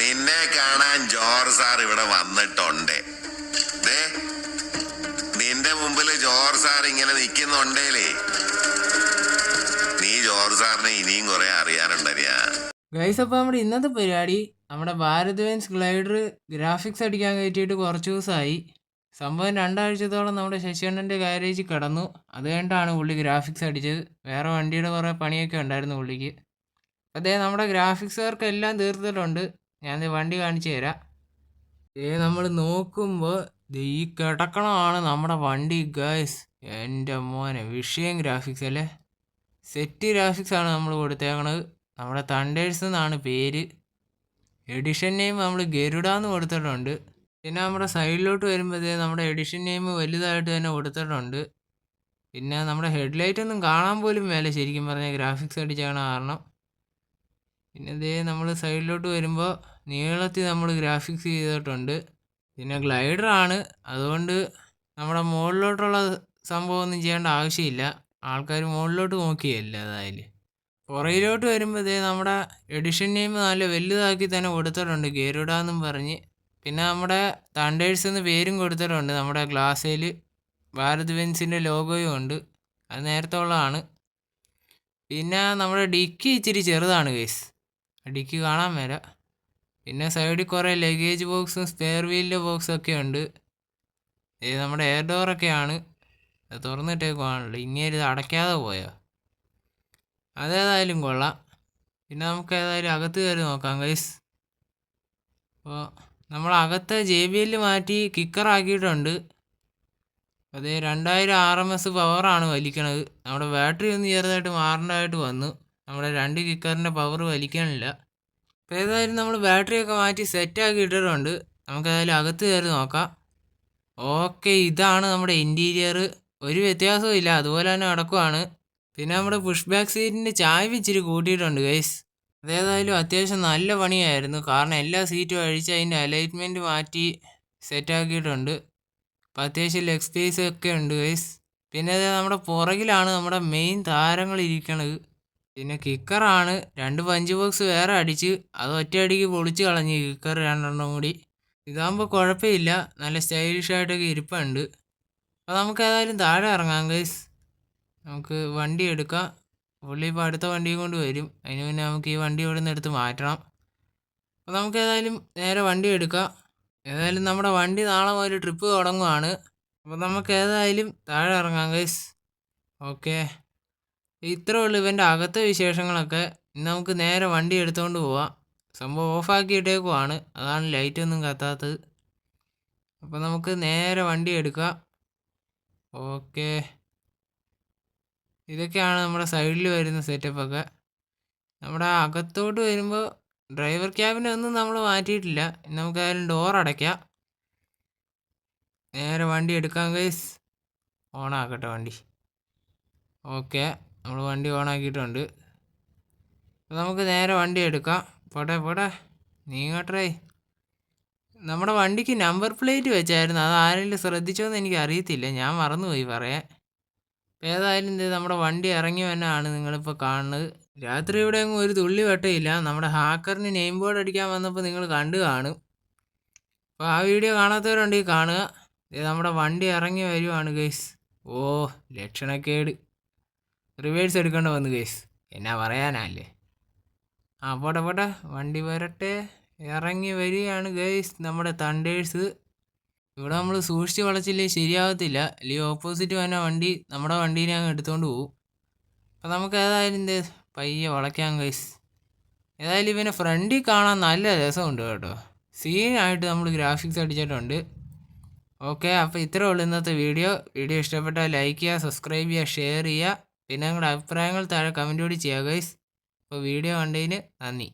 നിന്നെ കാണാൻ George sir ഇവിടെ വന്നിട്ടുണ്ട്. നിന്റെ മുമ്പിൽ ജോർജ് സാർ ഇങ്ങനെ നിൽക്കുന്നുണ്ടേലേ. നീ ജോർജ് സാറിനെ ഇനിയും കുറെ അറിയാനുണ്ടരിയാ ഗൈസ് അപ്പോൾ നമ്മുടെ ഇന്നത്തെ പരിപാടി നമ്മുടെ ഭാരത് വെൻസ് ഗ്ലൈഡർ ഗ്രാഫിക്സ് അടിക്കാൻ കയറ്റിയിട്ട് കുറച്ച് ദിവസമായി. സംഭവം രണ്ടാഴ്ചത്തോളം നമ്മുടെ ശശികണ്ഠന്റെ ഗാരേജിൽ കിടന്നു. അത് കഴിഞ്ഞിട്ടാണ് പുള്ളി ഗ്രാഫിക്സ് അടിച്ചത്. വേറെ വണ്ടിയുടെ കുറേ പണിയൊക്കെ ഉണ്ടായിരുന്നു പുള്ളിക്ക്. അതേ നമ്മുടെ ഗ്രാഫിക്സ് വർക്ക് എല്ലാം തീർത്തിട്ടുണ്ട്. ഞാൻ വണ്ടി കാണിച്ചു തരാം. ഏ നമ്മൾ നോക്കുമ്പോൾ ഈ കിടക്കണമാണ് നമ്മുടെ വണ്ടി ഗൈസ് എന്റെ മോനെ വിഷയം ഗ്രാഫിക്സ് അല്ലേ? സെറ്റ് ഗ്രാഫിക്സ് ആണ് നമ്മൾ കൊടുത്തേക്കണത്. നമ്മുടെ തണ്ടേഴ്സ് എന്നാണ് പേര്. എഡിഷൻ നെയിം നമ്മൾ ഗരുഡ എന്ന് കൊടുത്തിട്ടുണ്ട്. പിന്നെ നമ്മുടെ സൈഡിലോട്ട് വരുമ്പോഴത്തേ നമ്മുടെ എഡിഷൻ നെയിം വലുതായിട്ട് തന്നെ കൊടുത്തിട്ടുണ്ട്. പിന്നെ നമ്മുടെ ഹെഡ്ലൈറ്റ് ഒന്നും കാണാൻ പോലും വേല ശരിക്കും പറഞ്ഞാൽ ഗ്രാഫിക്സ് അടിച്ചാണ് കാരണം. പിന്നെ ഇതേ നമ്മൾ സൈഡിലോട്ട് വരുമ്പോൾ നീളത്തിൽ നമ്മൾ ഗ്രാഫിക്സ് ചെയ്തിട്ടുണ്ട്. പിന്നെ ഗ്ലൈഡർ ആണ് അതുകൊണ്ട് നമ്മുടെ മുകളിലോട്ടുള്ള സംഭവമൊന്നും ചെയ്യേണ്ട ആവശ്യമില്ല. ആൾക്കാർ മുകളിലോട്ട് നോക്കിയല്ല അതായാലും പുറയിലോട്ട് വരുമ്പോൾ ഇതേ നമ്മുടെ എഡിഷൻ നെയിം നല്ല വലുതാക്കി തന്നെ കൊടുത്തിട്ടുണ്ട് ഗരുഡ എന്നും പറഞ്ഞ്. പിന്നെ നമ്മുടെ തണ്ടേഴ്സ് എന്ന് പേരും കൊടുത്തിട്ടുണ്ട് നമ്മുടെ ഗ്ലാസ്സിൽ ഭാരത് ബെൻസിന്റെ ലോഗോയും ഉണ്ട്. അത് നേരത്തെ ഉള്ളതാണ്. പിന്നെ നമ്മുടെ ഡിക്കി ഇച്ചിരി ചെറുതാണ് കേസ് ഡിക്കി കാണാൻ മേല പിന്നെ സൈഡിൽ കുറേ ലഗേജ് ബോക്സും സ്പെയർ വീലിന്റെ ഒക്കെ ഉണ്ട്. ഇത് നമ്മുടെ എയർ ഡോറൊക്കെയാണ് അത് തുറന്നിട്ടേക്കുവാണല്ലോ. ഇങ്ങനെ ഇത് അടയ്ക്കാതെ പോയോ? അതേതായാലും കൊള്ളാം. പിന്നെ നമുക്ക് ഏതായാലും അകത്ത് കയറി നോക്കാം ഗൈസ് അപ്പോൾ നമ്മൾ അകത്തെ ജെ ബി എല്ല് മാറ്റി കിക്കറാക്കിയിട്ടുണ്ട് അത് രണ്ടായിരം ആർ എം എസ് പവറാണ് വലിക്കണത്. നമ്മുടെ ബാറ്ററി ഒന്ന് ചെറുതായിട്ട് മാറേണ്ടതായിട്ട് വന്നു. നമ്മുടെ രണ്ട് കിക്കറിന്റെ പവർ വലിക്കാനില്ല. അപ്പോൾ ഏതായാലും നമ്മൾ ബാറ്ററിയൊക്കെ മാറ്റി സെറ്റാക്കി ഇട്ടിട്ടുണ്ട്. നമുക്ക് ഏതായാലും അകത്ത് കയറി നോക്കാം. ഓക്കെ ഇതാണ് നമ്മുടെ ഇന്റീരിയർ ഒരു വ്യത്യാസവും ഇല്ല. അതുപോലെ തന്നെ അടക്കുവാണ് പിന്നെ നമ്മുടെ പുഷ് ബാക്ക് സീറ്റിന്റെ ചായ്വ് ഇച്ചിരി കൂട്ടിയിട്ടുണ്ട് ഗൈസ് അതേതായാലും അത്യാവശ്യം നല്ല പണിയായിരുന്നു. കാരണം എല്ലാ സീറ്റും അഴിച്ച് അതിന്റെ അലൈറ്റ്മെന്റ് മാറ്റി സെറ്റാക്കിയിട്ടുണ്ട് അപ്പോൾ അത്യാവശ്യം ലെഗ് സ്പേസ് ഒക്കെ ഉണ്ട് ഗൈസ് പിന്നെ നമ്മുടെ പുറകിലാണ് നമ്മുടെ മെയിൻ താരങ്ങൾ ഇരിക്കണത്. പിന്നെ കിക്കറാണ് രണ്ട് പഞ്ച് ബോക്സ് വേറെ അടിച്ച് അത് ഒറ്റയടിക്ക് പൊളിച്ച് കളഞ്ഞ് കിക്കർ രണ്ടെണ്ണം കൂടി. ഇതാകുമ്പോൾ കുഴപ്പമില്ല. നല്ല സ്റ്റൈലിഷ് ആയിട്ടൊക്കെ ഇരിപ്പുണ്ട്. അപ്പോൾ നമുക്ക് ഏതായാലും താഴെ ഇറങ്ങാം ഗൈസ് നമുക്ക് വണ്ടി എടുക്കാം. പുള്ളി ഇപ്പോൾ അടുത്ത വണ്ടിയും കൊണ്ട് വരും. അതിന് മുന്നേ നമുക്ക് ഈ വണ്ടി ഇവിടെ നിന്ന് എടുത്ത് മാറ്റണം. അപ്പോൾ നമുക്ക് ഏതായാലും നേരെ വണ്ടി എടുക്കാം. ഏതായാലും നമ്മുടെ വണ്ടി നാളെ മുതൽ ട്രിപ്പ് തുടങ്ങുവാണ്. അപ്പോൾ നമുക്ക് ഏതായാലും താഴെ ഇറങ്ങാം ഗൈസ് ഓക്കെ ഇത്രേ ഉള്ളൂ ഇവന്റെ അകത്തെ വിശേഷങ്ങളൊക്കെ. നമുക്ക് നേരെ വണ്ടി എടുത്തുകൊണ്ട് പോവാം. സംഭവം ഓഫാക്കിയിട്ടേക്കുവാണ്. അതാണ് ലൈറ്റൊന്നും കത്താത്തത്. അപ്പോൾ നമുക്ക് നേരെ വണ്ടി എടുക്കാം. ഓക്കെ. ഇതൊക്കെയാണ് നമ്മുടെ സൈഡിൽ വരുന്ന സെറ്റപ്പൊക്കെ നമ്മുടെ അകത്തോട്ട് വരുമ്പോൾ ഡ്രൈവർ ക്യാബിനൊന്നും നമ്മൾ മാറ്റിയിട്ടില്ല. നമുക്കായാലും ഡോർ അടയ്ക്കാം. നേരെ വണ്ടി എടുക്കാം ഗൈസ് ഓണാക്കട്ടെ വണ്ടി. ഓക്കെ. നമ്മൾ വണ്ടി ഓണാക്കിയിട്ടുണ്ട് നമുക്ക് നേരെ വണ്ടി എടുക്കാം. പോട്ടെ പോട്ടെ. നീങ്ങട്ടെ. നമ്മുടെ വണ്ടിക്ക് നമ്പർ പ്ലേറ്റ് വെച്ചായിരുന്നു. അത് ആരെങ്കിലും ശ്രദ്ധിച്ചോന്ന് എനിക്ക് അറിയത്തില്ല. ഞാൻ മറന്നുപോയി പറയാൻ. അപ്പോൾ ഏതായാലും ഇത് നമ്മുടെ വണ്ടി ഇറങ്ങി വന്നാണ് നിങ്ങളിപ്പോൾ കാണുന്നത്. രാത്രി ഇവിടെ അങ്ങ് ഒരു തുള്ളി വെട്ടയില്ല. നമ്മുടെ ഹാക്കറിന് നെയിം ബോർഡ് അടിക്കാൻ വന്നപ്പോൾ നിങ്ങൾ കണ്ടു കാണും. അപ്പോൾ ആ വീഡിയോ കാണാത്തവരുണ്ടെങ്കിൽ കാണുക. ഇത് നമ്മുടെ വണ്ടി ഇറങ്ങി വരുവാണ് ഗൈസ് ഓ ലക്ഷണക്കേട്. റിവേഴ്സ് എടുക്കേണ്ട വന്നു കേസ് എന്നാ പറയാനല്ലേ? ആ പോട്ടെ പോട്ടെ. വണ്ടി വരട്ടെ. ഇറങ്ങി വരികയാണ് ഗൈസ് നമ്മുടെ തണ്ടേഴ്സ് ഇവിടെ നമ്മൾ സൂക്ഷിച്ച് വളച്ചില്ലേ ശരിയാവത്തില്ല. അല്ലെങ്കിൽ ഓപ്പോസിറ്റ് വന്ന വണ്ടി നമ്മുടെ വണ്ടീനെ അങ്ങ് എടുത്തുകൊണ്ട് പോകും അപ്പം നമുക്ക് ഏതായാലും എന്ത് പയ്യെ വളയ്ക്കാം ഗൈസ് ഏതായാലും ഇവനെ ഫ്രണ്ടിൽ കാണാൻ നല്ല രസമുണ്ട് കേട്ടോ. സീനായിട്ട് നമ്മൾ ഗ്രാഫിക്സ് അടിച്ചിട്ടുണ്ട്. ഓക്കെ അപ്പോൾ ഇത്രേ ഉള്ളൂ ഇന്നത്തെ വീഡിയോ വീഡിയോ ഇഷ്ടപ്പെട്ടാൽ ലൈക്ക് ചെയ്യുക സബ്സ്ക്രൈബ് ചെയ്യുക ഷെയർ ചെയ്യുക. പിന്നെ നിങ്ങളുടെ അഭിപ്രായങ്ങൾ താഴെ കമന്റ് കൂടി ചെയ്യുക ഗൈസ് അപ്പോൾ വീഡിയോ കണ്ടതിന് നന്ദി.